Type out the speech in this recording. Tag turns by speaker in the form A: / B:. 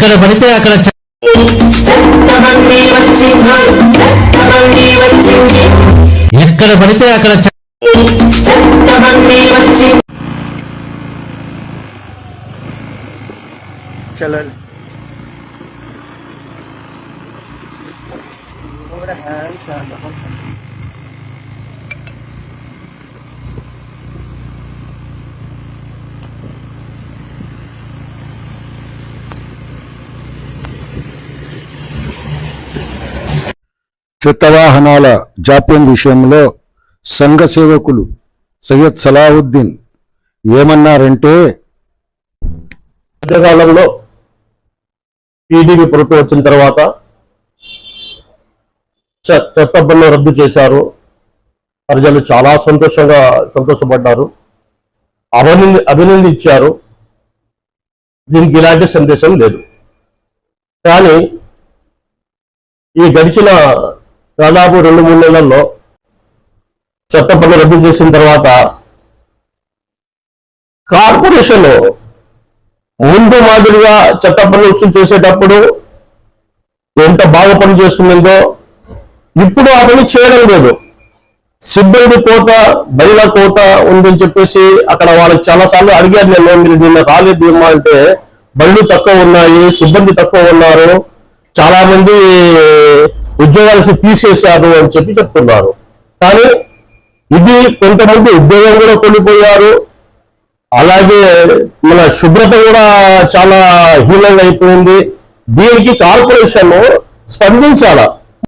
A: ఎక్కడ పడితే అక్కడ ఎక్కడ పడితే అక్కడ చ-
B: చెత్తబండి
C: చెత్త వాహనాల జాప్యం విషయంలో సంఘ సేవకులు సయ్యద్ సలావుద్దీన్ ఏమన్నారంటే
D: మధ్యకాలంలో టీడీపీ ప్రభుత్వం వచ్చిన తర్వాత చెత్త పన్ను రద్దు చేశారు. ప్రజలు చాలా సంతోషంగా సంతోషపడ్డారు. అభినంది అభినందించారు. దీనికి ఇలాంటి సందేశం లేదు. కానీ ఈ గడిచిన దాదాపు రెండు మూడు నెలల్లో చట్ట పన్ను రద్దు చేసిన తర్వాత కార్పొరేషన్ ముందు మాదిరిగా చట్ట పనులు వసూలు చేసేటప్పుడు ఎంత బాగా పని చేస్తుందో ఇప్పుడు ఆ పని చేయడం లేదు. సిబ్బంది కోట బయల కోట ఉందని చెప్పేసి అక్కడ వాళ్ళకి చాలా సార్లు అడిగారు నేను మీరు నిన్న రాలేదు ఏమో అంటే బళ్ళు తక్కువ ఉన్నాయి సిబ్బంది తక్కువ ఉన్నారు. చాలా మంది ఉద్యోగాలు తీసేశారు అని చెప్పి చెప్తున్నారు. కానీ ఇది కొంతమంది ఉద్యోగం కూడా కోల్పోయారు. అలాగే మన శుభ్రత కూడా చాలా హీనంగా అయిపోయింది. దీనికి కార్పొరేషన్ స్పందించాలా?